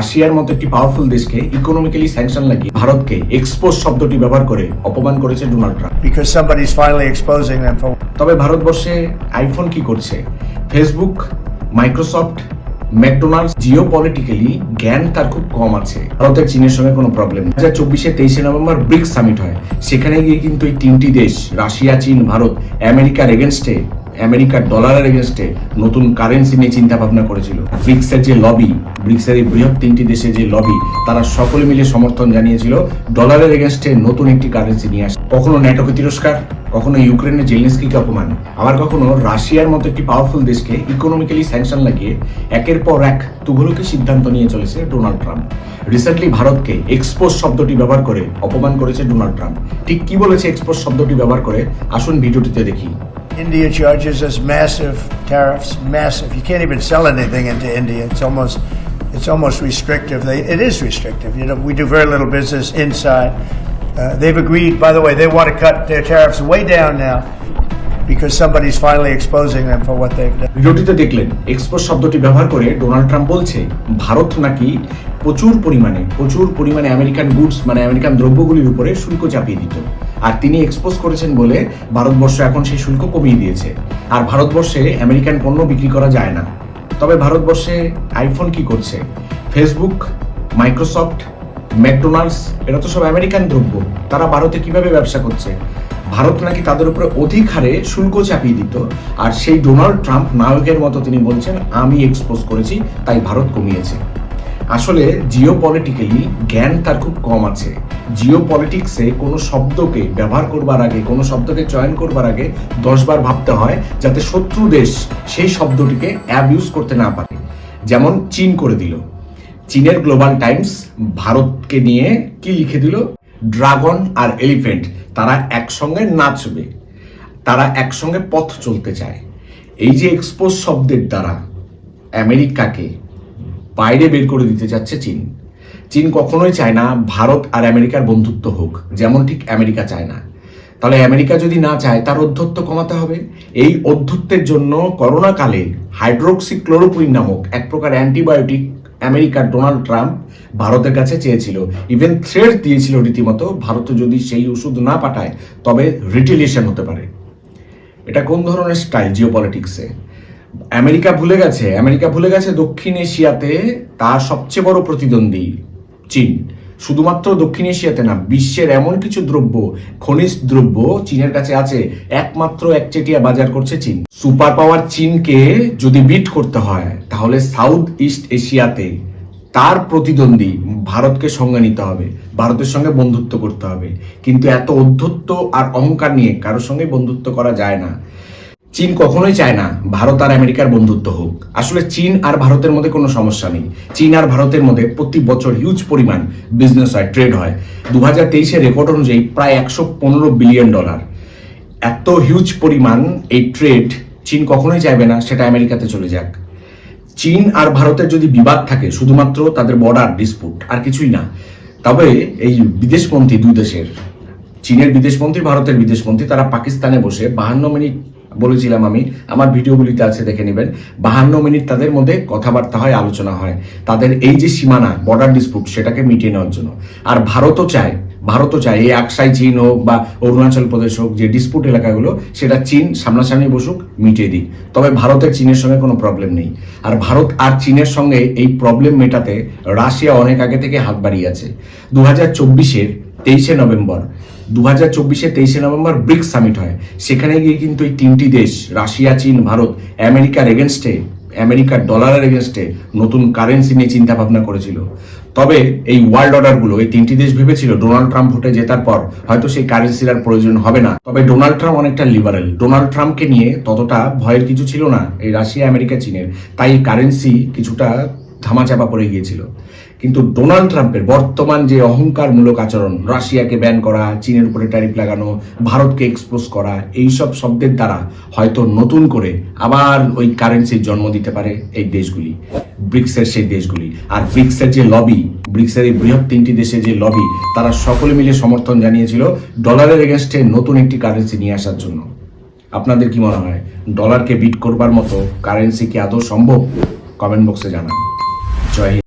রাশিয়ার মতো একটি পাওয়ারফুল দেশকে ইকোনমিক্যালি স্যাংশন লাগিয়ে ভারতকে এক্সপোজ শব্দটি ব্যবহার করে অপমান করেছে ডোনাল্ড ট্রাম্প। তবে ভারতবর্ষে আইফোন কি করছে? Facebook Microsoft McDonald's Jio politically জ্ঞান তার খুব কম আছে। ভারতের চীনের সঙ্গে কোনো প্রবলেম নেই। দু হাজার চব্বিশে তেইশে নভেম্বর ব্রিক্স সামিট হয়। সেখানে গিয়ে কিন্তু এই তিনটি দেশ রাশিয়া চীন ভারত আমেরিকার এগেনস্টে আমেরিকার ডলারের এগেনস্টে নতুন কারেন্সি নিয়ে চিন্তা ভাবনা করেছিল। ব্রিক্সের যে লবি ব্রিক্সের এই বৃহৎ তিনটি দেশে যে লবি তারা সকলে মিলে সমর্থন জানিয়েছিল, ডলারের এগেনস্টে নতুন একটি কারেন্সি নিয়ে আসে কখনো ন্যাটোকে তিরস্কার, কখনো ইউক্রেনের জেলেন্সকিকে অপমান, আবার কখনো রাশিয়ার মতো একটি পাওয়ারফুল দেশকে ইকোনমিক্যালি স্যাংশন লাগিয়ে একের পর এক তুঘলকি সিদ্ধান্ত নিয়ে চলেছে ডোনাল্ড ট্রাম্প। রিসেন্টলি ভারতকে এক্সপোজ শব্দটি ব্যবহার করে অপমান করেছে ডোনাল্ড ট্রাম্প। ঠিক কি বলেছে এক্সপোজ শব্দটি ব্যবহার করে? আসুন ভিডিওটিতে দেখি। India charges us massive tariffs, massive. You can't even sell anything into India. It's almost it's almost restrictive. They, it is restrictive. You know, we do very little business inside. Uh, they've agreed, by the way, they want to cut their tariffs way down now because somebody's finally exposing them for what they've done. ভিডিওটিতে দেখলেন expose শব্দটি ব্যবহার করে Donald Trump বলছে ভারত নাকি প্রচুর পরিমাণে প্রচুর পরিমাণে আমেরিকান গুডস মানে আমেরিকান দ্রব্যগুলির উপরে শুল্ক চাপিয়ে দিত আর তিনি এক্সপোজ করেছেন বলে ভারতবর্ষ এখন সেই শুল্ক কমিয়ে দিয়েছে। আর ভারতবর্ষে আমেরিকান পণ্য বিক্রি করা যায় না। তবে ভারতবর্ষে আইফোন কি করছে? ফেসবুক মাইক্রোসফট ম্যাকডোনাল্ডস এরা তো সব আমেরিকান দ্রব্য। তারা ভারতে কীভাবে ব্যবসা করছে? ভারত নাকি তাদের উপরে অধিক হারে শুল্ক চাপিয়ে দিত। আর সেই ডোনাল্ড ট্রাম্প নায়কের মতো তিনি বলছেন, আমি এক্সপোজ করেছি, তাই ভারত কমিয়েছে। আসলে জিও পলিটিক্যালি জ্ঞান তার খুব কম আছে। জিও পলিটিক্সে কোনো শব্দকে ব্যবহার করবার আগে, কোনো শব্দকে চয়ন করবার আগে দশবার ভাবতে হয় যাতে শত্রু দেশ সেই শব্দটিকে অ্যাবিউজ করতে না পারে। যেমন চীন করে দিল। চীনের গ্লোবাল টাইমস ভারতকে নিয়ে কি লিখে দিল? ড্রাগন আর এলিফেন্ট তারা একসঙ্গে নাচবে। তারা একসঙ্গে পথ চলতে চায়। এই যে এক্সপোজ শব্দের দ্বারা আমেরিকাকে বাইরে বের করে দিতে যাচ্ছে চীন চীন কখনোই চায় না ভারত আর আমেরিকার বন্ধুত্ব হোক, যেমন ঠিক আমেরিকা চায় না। তাহলে আমেরিকা যদি না চায়, তার অধ্যত্ব কমাতে হবে। এই অধ্যত্বের জন্য করোনা কালে হাইড্রোক্সি ক্লোরোকুইন নামক এক প্রকার অ্যান্টিবায়োটিক আমেরিকার ডোনাল্ড ট্রাম্প ভারতের কাছে চেয়েছিল। ইভেন থ্রেড দিয়েছিল রীতিমতো, ভারত যদি সেই ওষুধ না পাঠায়, তবে রিটিলিয়েশন হতে পারে। এটা কোন ধরনের স্টাইল জিও পলিটিক্সে আমেরিকা ভুলে গেছে, আমেরিকা ভুলে গেছে দক্ষিণ এশিয়াতে তার সবচেয়ে বড় প্রতিদ্বন্দ্বী চীন। শুধুমাত্র দক্ষিণ এশিয়াতে না, বিশ্বের এমন কিছু দ্রব্য, খনিজ দ্রব্য চীনের কাছে আছে, একমাত্র একচেটিয়া বাজার করছে চীন। সুপার পাওয়ার চীনকে যদি বিট করতে হয়, তাহলে সাউথ ইস্ট এশিয়াতে তার প্রতিদ্বন্দ্বী ভারতকে সঙ্গে নিতে হবে, ভারতের সঙ্গে বন্ধুত্ব করতে হবে। কিন্তু এত অধ্যত্ব আর অহংকার নিয়ে কারোর সঙ্গে বন্ধুত্ব করা যায় না। চীন কখনোই চায় না ভারত আর আমেরিকার বন্ধুত্ব হোক। আসলে চীন আর ভারতের মধ্যে কোনো সমস্যা নেই। চীন আর ভারতের মধ্যে প্রতি বছর হিউজ পরিমাণ বিজনেস হয় ট্রেড হয়। দু হাজার তেইশের রেকর্ড অনুযায়ী প্রায় একশো পনেরো বিলিয়ন ডলার এত হিউজ পরিমাণ এই ট্রেড চীন কখনোই চাইবে না, সেটা আমেরিকাতে চলে যাক। চীন আর ভারতের যদি বিবাদ থাকে, শুধুমাত্র তাদের বর্ডার ডিসপুট আর কিছুই না। তবে এই বিদেশমন্ত্রী দুই দেশের, চীনের বিদেশমন্ত্রী, ভারতের বিদেশমন্ত্রী, তারা পাকিস্তানে বসে বাহান্ন মিনিট বলেছিলাম আমি, আমার ভিডিওগুলিতে আছে, দেখে নেবেন। বাহান্ন মিনিট তাদের মধ্যে কথাবার্তা হয়, আলোচনা হয়। তাদের এই যে সীমানা বর্ডার ডিসপুট সেটাকে মিটিয়ে নেওয়ার জন্য। আর ভারতও চায় ভারতও চায়, এই আকসাই চীন হোক বা অরুণাচল প্রদেশ হোক, যে ডিসপুট এলাকাগুলো, সেটা চীন সামনাসামনি বসুক, মিটিয়ে দিক। তবে ভারতের চীনের সঙ্গে কোনো প্রবলেম নেই। আর ভারত আর চীনের সঙ্গে এই প্রবলেম মেটাতে রাশিয়া অনেক আগে থেকে হাত বাড়িয়ে আছে। দু হাজার চব্বিশের তেইশে নভেম্বর দু হাজার চব্বিশে তেইশে নভেম্বর ব্রিক্স সামিট হয়। সেখানে গিয়ে কিন্তু এই তিনটি দেশ, রাশিয়া, চীন, ভারত, আমেরিকার এগেনস্টে আমেরিকার ডলারের এগেনস্টে নতুন কারেন্সি নিয়ে চিন্তা ভাবনা করেছিল। তবে এই ওয়ার্ল্ড অর্ডারগুলো এই তিনটি দেশ ভেবেছিল ডোনাল্ড ট্রাম্প ভোটে জেতার পর হয়তো সেই কারেন্সির আর প্রয়োজন হবে না। তবে ডোনাল্ড ট্রাম্প অনেকটা লিবারেল ডোনাল্ড ট্রাম্পকে নিয়ে ততটা ভয়ের কিছু ছিল না, এই রাশিয়া, আমেরিকা, চীনের। তাই কারেন্সি কিছুটা ধামাচাপা পড়ে গিয়েছিল। কিন্তু ডোনাল্ড ট্রাম্পের বর্তমান যে অহংকারমূলক আচরণ, রাশিয়াকে ব্যান করা, চীনের উপরে ট্যারিফ লাগানো, ভারতকে এক্সপোজ করা এই সব শব্দের দ্বারা হয়তো নতুন করে আবার ওই কারেন্সির জন্ম দিতে পারে এই দেশগুলি, ব্রিক্সের সেই দেশগুলি। আর ব্রিক্সের যে লবি ব্রিক্সের এই বৃহৎ তিনটি দেশের যে লবি তারা সকলে মিলে সমর্থন জানিয়েছিল ডলারের এগেনস্টে নতুন একটি কারেন্সি নিয়ে আসার জন্য। আপনাদের কি মনে হয় ডলারকে বিট করবার মতো কারেন্সি কি আদৌ সম্ভব? কমেন্ট বক্সে জানান। right